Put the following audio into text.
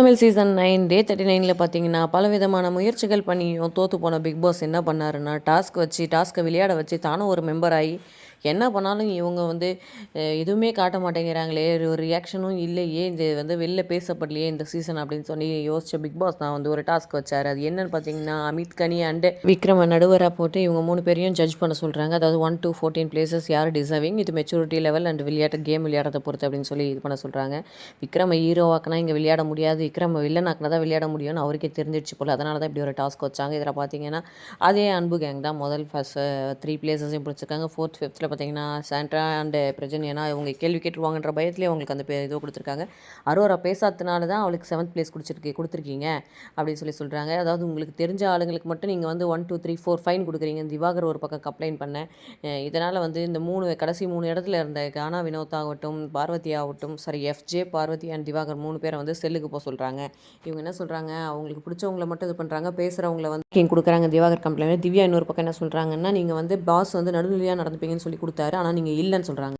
சமையல் season nine டே thirty நைனில் பார்த்தீங்கன்னா பல விதமான முயற்சிகள் பண்ணியும் தோற்று போன பிக் பாஸ் என்ன பண்ணாருன்னா டாஸ்க் வச்சு டாஸ்க்கை விளையாட வச்சு தானும் ஒரு மெம்பர் ஆகி என்ன பண்ணாலும் இவங்க வந்து எதுவுமே காட்ட மாட்டேங்கிறாங்களே ஒரு ரியாக்ஷனும் இல்லையே இது வந்து வெளில பேசப்படலையே இந்த சீசன் அப்படின்னு சொல்லி யோசிச்ச பிக் பாஸ் தான் வந்து ஒரு டாஸ்க் வச்சார். அது என்னன்னு பார்த்தீங்கன்னா அமித் கனி அண்டு விக்ரம நடுவராக போட்டு இவங்க மூணு பேரையும் ஜட்ஜ் பண்ண சொல்கிறாங்க அதாவது ஒன் டூ ஃபோர்டீன் பிளேசஸ் யார் டிசர்விங் இது மெச்சூரிட்டி லெவல் அண்ட் விளையாட்டு கேம் விளையாடுறத பொறுத்து அப்படின்னு சொல்லி இது பண்ண சொல்கிறாங்க விக்ரம ஹீரோவாக்குனா இங்கே விளையாட முடியாது. விக்ரம வில்லனாக்குனா தான் விளையாட முடியும்னு அவருக்கே தெரிஞ்சிடுச்சு போல். அதனால தான் இப்படி ஒரு டாஸ்க் வச்சாங்க. இதில் பார்த்தீங்கன்னா அதே அன்பு கேங் தான் முதல் ஃபஸ்ட் த்ரீ பிளேசஸையும் பிடிச்சிருக்காங்க. ஃபோர்த் ஃபிஃப்த்தில் பார்த்தீங்கன்னா சாண்ட்ரா அண்டு பிரஜன் ஏன்னா அவங்க கேள்வி கேட்டுருவாங்கன்ற பயத்துலேயே அவங்களுக்கு அந்த பே இது கொடுத்துருக்காங்க. அரோரா பேசாததுனால தான் அவளுக்கு செவன்த் பிளேஸ் கொடுத்துருக்கு கொடுத்துருக்கீங்க அப்படின்னு சொல்லி சொல்கிறாங்க அதாவது உங்களுக்கு தெரிஞ்ச ஆளுங்களுக்கு மட்டும் நீங்கள் வந்து one two three four five கொடுக்குறீங்க. திவாகர் ஒரு பக்கம் கம்ப்ளைண்ட் பண்ணேன். இதனால் வந்து இந்த மூணு கடைசி மூணு இடத்துல இருந்த கானா வினோத் ஆகட்டும் பார்வதி ஆகட்டும் sorry FJ Parvathi and Diwakar மூணு பேரை வந்து செல்லுக்கு போக சொல்கிறாங்க இவங்க என்ன சொல்கிறாங்க அவங்களுக்கு பிடிச்சவங்கள மட்டும் இது பண்ணுறாங்க பேசுகிறவங்கள வந்து கொடுக்குறாங்க திவாகர் கம்ப்ளைண்ட் திவ்யா இன்னொரு பக்கம் என்ன சொல்கிறாங்கன்னா நீங்கள் வந்து பாஸ் வந்து நடுநிலையாக நடந்துப்பீங்கன்னு சொல்லி கொடுத்தாரு. ஆனால் நீங்கள் இல்லைன்னு சொல்கிறாங்க